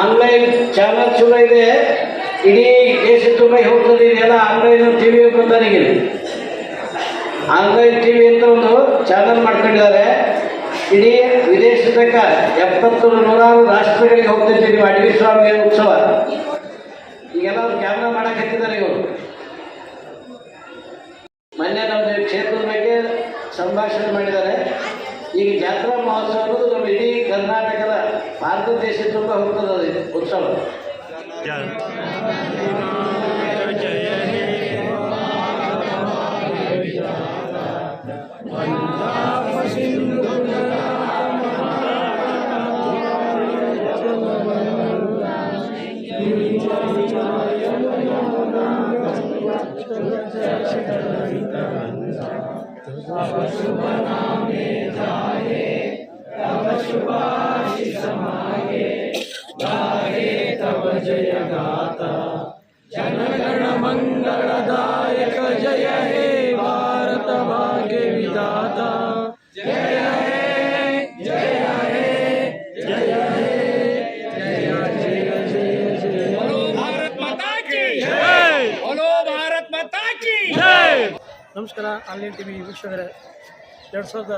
Online channel ಚಲೋ ಇದೆ. ಇಡೀ ದೇಶ ತುಂಬ ಹೋಗ್ತದೆ ಇದೆಲ್ಲ ಆನ್ಲೈನ್ ಟಿ ಟಿವಿ ಬಂದಾರಿಗೆ ಆನ್ಲೈನ್ ಟಿವಿ ಅಂತ ಒಂದು ಚಾನಲ್ ಮಾಡ್ಕೊಂಡಿದ್ದಾರೆ. ಇಡೀ ತನಕ ಎಪ್ಪತ್ತು ನೂರಾರು ರಾಷ್ಟ್ರಗಳಿಗೆ ಹೋಗ್ತೈತಿ ನೀವು ಅಡವಿ ಸ್ವಾಮಿ ಉತ್ಸವ. ಈಗೆಲ್ಲ ಅವ್ರು ಕ್ಯಾಮ್ರಾ ಮಾಡಕ್ ಹತ್ತಿದ್ದಾರೆ ಇವರು. ಮೊನ್ನೆ ನಮ್ದು ಕ್ಷೇತ್ರದ ಬಗ್ಗೆ ಸಂಭಾಷಣೆ ಮಾಡಿದ್ದಾರೆ. ಈಗ ಜಾತ್ರಾ ಮಹೋತ್ಸವ ಅನ್ನೋದು ನಮ್ಮ ಭಾರತ ದೇಶ ತುಂಬ ಹೋಗ್ತದೆ ಅದು ಉತ್ಸವ ಮಂಗಳದಾಯಕ ಜಯ ಹೇ ಭಾರತ ಭಾಗ್ಯ ವಿಧಾತ ಜಯ ಹೇ ಜಯ ಹೇ ಜಯ ಹೇ ಜಯ ಜಯ ಜಯ ಜಯ भारत माता की जय बोलो भारत माता की जय ನಮಸ್ಕಾರ ಆನ್ಲೈನ್ ಟಿವಿ ವೀಕ್ಷಕರೇ ಎರಡು ಸಾವಿರದ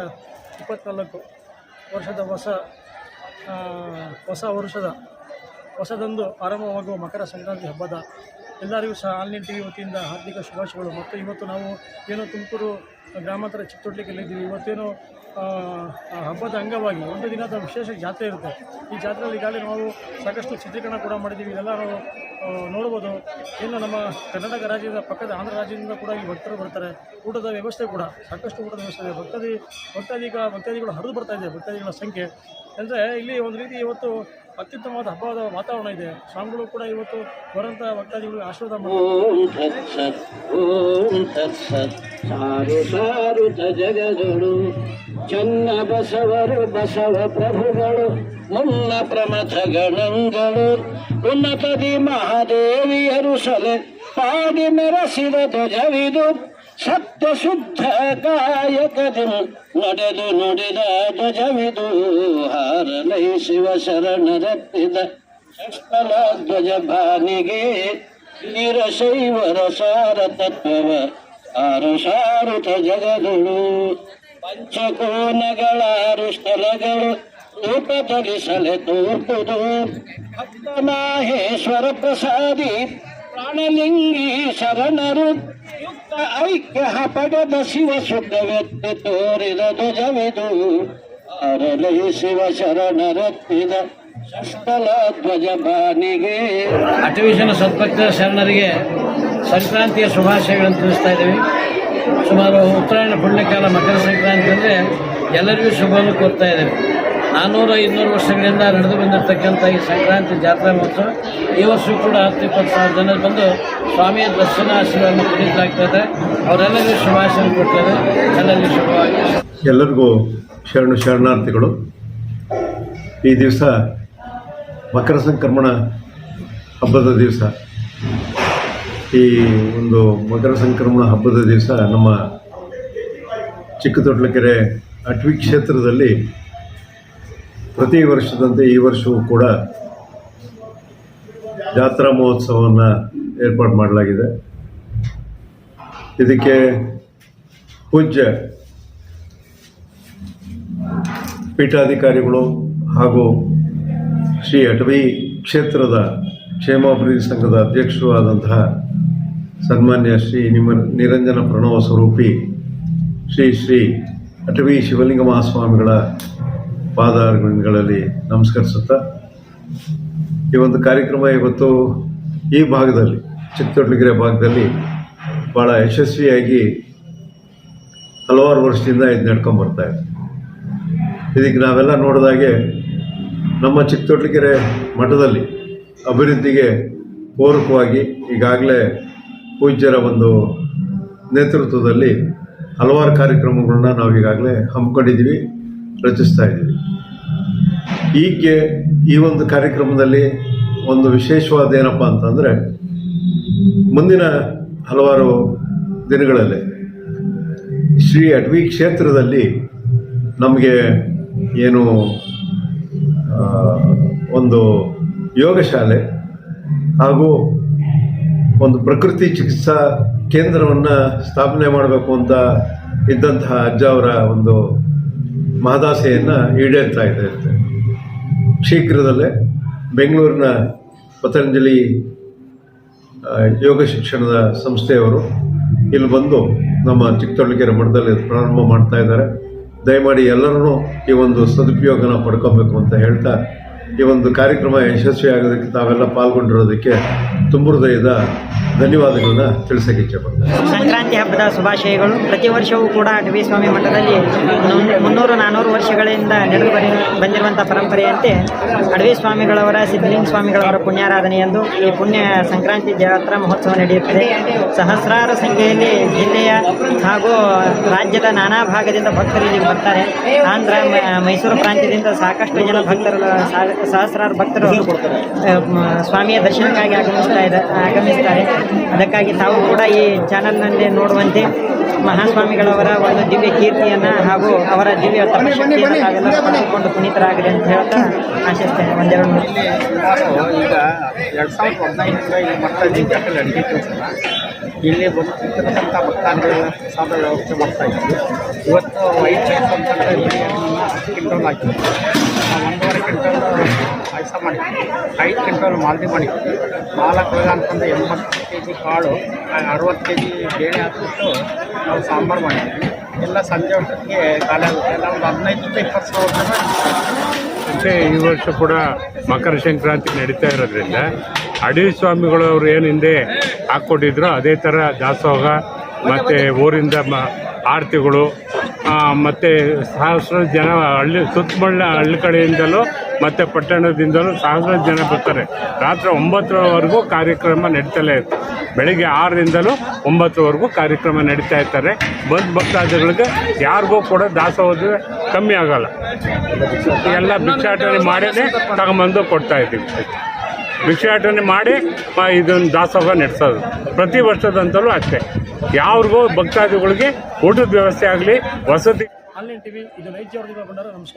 ಇಪ್ಪತ್ತ್ನಾಲ್ಕು ವರ್ಷದ ಹೊಸ ಆ, ಹೊಸ ವರುಷದ ಹೊಸದೊಂದು ಆರಂಭವಾಗುವ ಮಕರ ಸಂಕ್ರಾಂತಿ ಹಬ್ಬದ ಎಲ್ಲರಿಗೂ ಸಹ ಆನ್ಲೈನ್ ಟಿವಿ ವತಿಯಿಂದ ಹಾರ್ದಿಕ ಶುಭಾಶಯಗಳು. ಮತ್ತು ಇವತ್ತು ನಾವು ಏನೋ ತುಮಕೂರು ಗ್ರಾಮಾಂತರ ಚಿತ್ತೊಡ್ಲಿಕ್ಕೆಲ್ಲಿದ್ದೀವಿ ಇವತ್ತೇನು ಹಬ್ಬದ ಅಂಗವಾಗಿ, ಒಂದು ದಿನದ ವಿಶೇಷ ಜಾತ್ರೆ ಇರುತ್ತೆ. ಈ ಜಾತ್ರೆಯಲ್ಲಿ ಈಗಾಗಲೇ ನಾವು ಸಾಕಷ್ಟು ಚಿತ್ರೀಕರಣ ಕೂಡ ಮಾಡಿದ್ದೀವಿ. ಇದೆಲ್ಲ ನಾವು ನೋಡ್ಬೋದು. ಇನ್ನು ನಮ್ಮ ಕರ್ನಾಟಕ ರಾಜ್ಯದ ಪಕ್ಕದ ಆಂಧ್ರ ರಾಜ್ಯದಿಂದ ಕೂಡ ಇಲ್ಲಿ ಭಕ್ತರು ಬರ್ತಾರೆ. ಊಟದ ವ್ಯವಸ್ಥೆ ಕೂಡ, ಸಾಕಷ್ಟು ಊಟದ ವ್ಯವಸ್ಥೆ ಇದೆ. ಭಕ್ತಾದಿ, ಭಕ್ತಾದಿಗ, ಭಕ್ತಾದಿಗಳು ಹರಿದು ಬರ್ತಾ ಇದೆ ಭಕ್ತಾದಿಗಳ ಸಂಖ್ಯೆ. ಅಂದರೆ ಇಲ್ಲಿ ಒಂದು ರೀತಿ ಇವತ್ತು ಅತ್ಯುತ್ತಮವಾದ ಹಬ್ಬದ ವಾತಾವರಣ ಇದೆ. ಸ್ವಾಮಿಗಳು ಕೂಡ ಇವತ್ತು ಬರುವಂಥ ಭಕ್ತಾದಿಗಳು ಆಶೀರ್ವಾದ ಜಗದೊಳು ಚನ್ನ ಬಸವರು ಬಸವ ಪ್ರಭುಗಳು. ಮುನ್ನ ಪ್ರಮಥ ಗಣಗಳು. ಉನ್ನತದಿ ಮಹಾದೇವಿಯರು ಸಲೆ. ಪಾಡಿ ಮೆರೆಸಿದ ಧ್ವಜವಿದು. ಸತ್ಯ ಶುದ್ಧ ಕಾಯಕದಿ ನಡೆದು ನುಡಿದ ಧ್ವಜವಿದು ಹಾರಲೈ ಶಿವ ಶರಣರತ್ತಿದ ಸ್ಥಳ ಧ್ವಜ ಭಾನಿಗೆ ವೀರಶೈವರ ಸಾರ ತತ್ವವ ಆರು ಸಾರುತ ಜಗದುಳು ಪಂಚಕೋನಗಳಾರು ಸ್ಥಳಗಳು ಸಲೆ ತೋರ್ಪುದು ಭಕ್ತ ಮಾಹೇಶ್ವರ ಪ್ರಸಾದಿ ಪ್ರಾಣಲಿಂಗಿ ಶರಣರು ಐಕ್ಯ ಪಡೆದ ಶಿವ ಸುಖವೆತ್ತಿ ತೋರಿದ ಧ್ವಜವಿದು. ಅರಲೈ ಶಿವ ಶರಣರೆತ್ತಿದ ಶಸ್ತಲ ಧ್ವಜ ಬಾನಿಗೆ ಅಟವಿಷನ ಸದ್ಭಕ್ತ ಶರಣರಿಗೆ ಸಂಕ್ರಾಂತಿಯ ಶುಭಾಶಯಗಳನ್ನು ತಿಳಿಸ್ತಾ ಇದ್ದೀವಿ. ಸುಮಾರು ಉತ್ತರಾಯಣ, ಪುಣ್ಯಕಾಲ, ಮಕರ ಸಂಕ್ರಾಂತಿ ಅಂದರೆ ಎಲ್ಲರಿಗೂ ಶುಭವನ್ನು ಕೋರ್ತಾ ಇದ್ದೇವೆ. ನಾನ್ನೂರ ಇನ್ನೂರು ವರ್ಷಗಳಿಂದ ನಡೆದು ಬಂದಿರತಕ್ಕಂಥ ಈ ಸಂಕ್ರಾಂತಿ ಜಾತ್ರಾ ಮಹೋತ್ಸವ, ಈ ವರ್ಷ ಕೂಡ ಹತ್ತು ಇಪ್ಪತ್ತು ಸಾವಿರ ಜನ ಬಂದು ಸ್ವಾಮಿಯ ದರ್ಶನ ಆಶೀರ್ವಾದ ಇದೆ ಅವರೆಲ್ಲರಿಗೂ ಶುಭಾಶಯ ಕೊಡ್ತಾರೆ ಎಲ್ಲರಿಗೂ ಶುಭವಾಗಿ ಎಲ್ಲರಿಗೂ ಶರಣು ಶರಣಾರ್ಥಿಗಳು. ಈ ದಿವಸ ಮಕರ ಸಂಕ್ರಮಣ ಹಬ್ಬದ ದಿವಸ. ಈ ಒಂದು ಮಕರ ಸಂಕ್ರಮಣ ಹಬ್ಬದ ದಿವಸ ನಮ್ಮ ಚಿಕ್ಕತೊಟ್ಲಕೆರೆ ಅಟ್ವಿ ಕ್ಷೇತ್ರದಲ್ಲಿ ಪ್ರತಿ ವರ್ಷದಂತೆ ಈ ವರ್ಷವೂ ಕೂಡ ಜಾತ್ರಾ ಮಹೋತ್ಸವವನ್ನು ಏರ್ಪಾಡು ಮಾಡಲಾಗಿದೆ. ಇದಕ್ಕೆ ಪೂಜ್ಯ ಪೀಠಾಧಿಕಾರಿಗಳು ಹಾಗೂ ಶ್ರೀ ಅಟವಿ ಕ್ಷೇತ್ರದ ಕ್ಷೇಮಾಭಿವೃದ್ಧಿ ಸಂಘದ ಅಧ್ಯಕ್ಷರು ಆದಂತಹ ಸನ್ಮಾನ್ಯ ಶ್ರೀ ನಿಮ್ಮ ನಿರಂಜನ ಪ್ರಣವ ಸ್ವರೂಪಿ ಶ್ರೀ ಶ್ರೀ ಅಟವಿ ಶಿವಲಿಂಗ ಮಹಾಸ್ವಾಮಿಗಳ ಪಾದಾರಗಳಲ್ಲಿ ನಮಸ್ಕರಿಸುತ್ತಾ, ಈ ಒಂದು ಕಾರ್ಯಕ್ರಮ ಇವತ್ತು ಈ ಭಾಗದಲ್ಲಿ ಚಿಕ್ಕತೊಟ್ಲಗೆರೆ ಭಾಗದಲ್ಲಿ ಭಾಳ ಯಶಸ್ವಿಯಾಗಿ ಹಲವಾರು ವರ್ಷದಿಂದ ಇದು ನಡ್ಕೊಂಬರ್ತಾ ಇದೆ. ಇದಕ್ಕೆ ನಾವೆಲ್ಲ ನೋಡಿದಾಗೆ ನಮ್ಮ ಚಿಕ್ಕತೊಟ್ಲಗೆರೆ ಮಠದಲ್ಲಿ ಅಭಿವೃದ್ಧಿಗೆ ಪೂರಕವಾಗಿ ಈಗಾಗಲೇ ಪೂಜ್ಯರ ಒಂದು ನೇತೃತ್ವದಲ್ಲಿ ಹಲವಾರು ಕಾರ್ಯಕ್ರಮಗಳನ್ನ ನಾವು ಈಗಾಗಲೇ ಹಮ್ಮಿಕೊಂಡಿದ್ದೀವಿ, ರಚಿಸ್ತಾ ಇದ್ದೀವಿ. ಹೀಗೆ ಈ ಒಂದು ಕಾರ್ಯಕ್ರಮದಲ್ಲಿ ಒಂದು ವಿಶೇಷವಾದ ಏನಪ್ಪ ಅಂತಂದರೆ ಮುಂದಿನ ಹಲವಾರು ದಿನಗಳಲ್ಲಿ ಶ್ರೀ ಅಡ್ವಿ ಕ್ಷೇತ್ರದಲ್ಲಿ ನಮಗೆ ಏನು ಒಂದು ಯೋಗ ಶಾಲೆ ಹಾಗೂ ಒಂದು ಪ್ರಕೃತಿ ಚಿಕಿತ್ಸಾ ಕೇಂದ್ರವನ್ನು ಸ್ಥಾಪನೆ ಮಾಡಬೇಕು ಅಂತ ಇದ್ದಂತಹ ಅಜ್ಜ ಅವರ ಒಂದು ಮಹದಾಸೆಯನ್ನು ಈಡೇರ್ತಾ ಇದೆ ಶೀಘ್ರದಲ್ಲೇ ಬೆಂಗಳೂರಿನ ಪತಂಜಲಿ ಯೋಗ ಶಿಕ್ಷಣದ ಸಂಸ್ಥೆಯವರು ಇಲ್ಲಿ ಬಂದು ನಮ್ಮ ಚಿಕ್ಕತೊಳಗೆರೆ ಮಠದಲ್ಲಿ ಪ್ರಾರಂಭ ಮಾಡ್ತಾ ಇದ್ದಾರೆ. ದಯಮಾಡಿ ಎಲ್ಲರೂ ಈ ಒಂದು ಸದುಪಯೋಗನ ಪಡ್ಕೋಬೇಕು ಅಂತ ಹೇಳ್ತಾ ಈ ಒಂದು ಕಾರ್ಯಕ್ರಮ ಯಶಸ್ವಿಯಾಗೋದಕ್ಕೆ ತಾವೆಲ್ಲ ಪಾಲ್ಗೊಂಡಿರೋದಕ್ಕೆ ತುಂಬ ಹೃದಯದ ಧನ್ಯವಾದಗಳನ್ನ ತಿಳಿಸಕ್ಕೆ ಇಚ್ಛೆಪಡ್ತೇನೆ ಸಂಕ್ರಾಂತಿ ಹಬ್ಬದ ಶುಭಾಶಯಗಳು. ಪ್ರತಿ ವರ್ಷವೂ ಕೂಡ ಅಡವಿ ಸ್ವಾಮಿ ಮಠದಲ್ಲಿ ಮುನ್ನೂರು- ನಾನ್ನೂರು ವರ್ಷಗಳಿಂದ ನಡೆದು ಬರಿ ಬಂದಿರುವಂಥ ಪರಂಪರೆಯಂತೆ ಅಡವಿ ಸ್ವಾಮಿಗಳವರ, ಸಿದ್ಧಲಿಂಗ ಸ್ವಾಮಿಗಳವರ ಪುಣ್ಯಾರಾಧನೆಯಂದು ಈ ಪುಣ್ಯ ಸಂಕ್ರಾಂತಿ ಜಾತ್ರಾ ಮಹೋತ್ಸವ ನಡೆಯುತ್ತದೆ. ಸಹಸ್ರಾರು ಸಂಖ್ಯೆಯಲ್ಲಿ ಜಿಲ್ಲೆಯ ಹಾಗೂ ರಾಜ್ಯದ ನಾನಾ ಭಾಗದಿಂದ ಭಕ್ತರು ಇಲ್ಲಿಗೆ ಬರ್ತಾರೆ. ಆಂಧ್ರ ಮೈಸೂರು ಪ್ರಾಂತ್ಯದಿಂದ ಸಾಕಷ್ಟು ಜನ ಭಕ್ತರು ಸಹಸ್ರಾರು ಭಕ್ತರು ಸ್ವಾಮಿಯ ದರ್ಶನಕ್ಕಾಗಿ ಆಗಮಿಸ್ತಾ ಇದ್ದ ಆಗಮಿಸ್ತಾರೆ. ಅದಕ್ಕಾಗಿ ತಾವು ಕೂಡ ಈ ಚಾನಲ್ನಲ್ಲಿ ನೋಡುವಂತೆ ಮಹಾಸ್ವಾಮಿಗಳವರ ಒಂದು ದಿವ್ಯ ಕೀರ್ತಿಯನ್ನು ಹಾಗೂ ಅವರ ದಿವ್ಯ ಪಡೆದುಕೊಂಡು ಪುನೀತರಾಗಲಿ ಅಂತ ಹೇಳ್ತಾ ಆಶಿಸ್ತೇನೆ. ಒಂದೆರಡು ಈಗ ಎರಡು ಸಾವಿರದ ಹದಿನೈದರಿಂದ ಇಲ್ಲಿ ಮಠದಲ್ಲಿ ಜಾತ್ರೆ ಅಡುಗೆ ಇಲ್ಲಿ ಬಂದು ತಿಂತಿರತಕ್ಕಂಥ ಭಕ್ತಾದಿಗಳ ಪ್ರಸಾದ ವ್ಯವಸ್ಥೆ ಮಾಡ್ತಾ ಇದ್ದೀವಿ ಇವತ್ತು ಐದು ಅಂತ ಅಂತಂದರೆ ಹತ್ತು ಪಾಯಸ ಐದು ಕ್ವಿಂಟಲ್ ಮಾಲ್ದಿ ಮಾಡಿದ್ವಿ ಬೇಗ ಅಂತಂದ್ರೆ ಎಂಬತ್ತು ಕೆ ಜಿ ಕಾಳು, ಅರವತ್ತು ಕೆ ಜಿ ಬೇಳೆ ನಾವು ಸಾಂಬಾರು ಮಾಡಿದ್ವಿ ಎಲ್ಲ ಸಂಜೆ ಹೊತ್ತಿಗೆ ಖಾಲಿ ಆಗುತ್ತೆ. ಎಲ್ಲ ಒಂದು ಹದಿನೈದರಿಂದ ಈ ವರ್ಷ ಕೂಡ ಮಕರ ಸಂಕ್ರಾಂತಿ ನಡೀತಾ ಇರೋದ್ರಿಂದ ಸ್ವಾಮಿಗಳು ಅವ್ರು ಏನು ಹಿಂದೆ ಹಾಕ್ಕೊಟ್ಟಿದ್ರು, ಅದೇ ಥರ ದಾಸೋಹ ಮತ್ತು ಊರಿಂದ ಆರತಿಗಳು ಮತ್ತು ಸಹಸ್ರ ಜನ ಹಳ್ಳಿ ಸುತ್ತಮುತ್ತ ಹಳ್ಳಿ ಕಡೆಯಿಂದಲೂ, ಮತ್ತು ಪಟ್ಟಣದಿಂದಲೂ ಸಹಸ್ರ ಜನ ಬರ್ತಾರೆ. ರಾತ್ರಿ ಒಂಬತ್ತರವರೆಗೂ ಕಾರ್ಯಕ್ರಮ ನಡೀತಲೇ ಇರುತ್ತೆ ಬೆಳಗ್ಗೆ ಆರರಿಂದಲೂ ಒಂಬತ್ತರವರೆಗೂ ಕಾರ್ಯಕ್ರಮ ನಡೀತಾ ಇರ್ತಾರೆ. ಬಂದು ಭಕ್ತಾದಿಗಳಿಗೆ ಯಾರಿಗೂ ಕೂಡ ದಾಸೋಹದ ಕಮ್ಮಿ ಆಗಲ್ಲ. ಎಲ್ಲ ಭಿಕ್ಷಾಟನೆ ಮಾಡೇ ತಗೊಂಬಂದು ಕೊಡ್ತಾ ಇದ್ದೀವಿ. ಭಿಕ್ಷಾಟನೆ ಮಾಡಿ ಇದನ್ನು ದಾಸೋಹ ನಡೆಸೋದು. ಪ್ರತಿ ವರ್ಷದಂತಲೂ ಅಷ್ಟೇ. ಯಾವ್ರಿಗೂ ಭಕ್ತಾದಿಗಳಿಗೆ ಊಟದ ವ್ಯವಸ್ಥೆ ಆಗಲಿ ವಸತಿ ಆನ್ಲೈನ್ ಟಿವಿ ಇದು ನೈಜ ನಮಸ್ಕಾರ.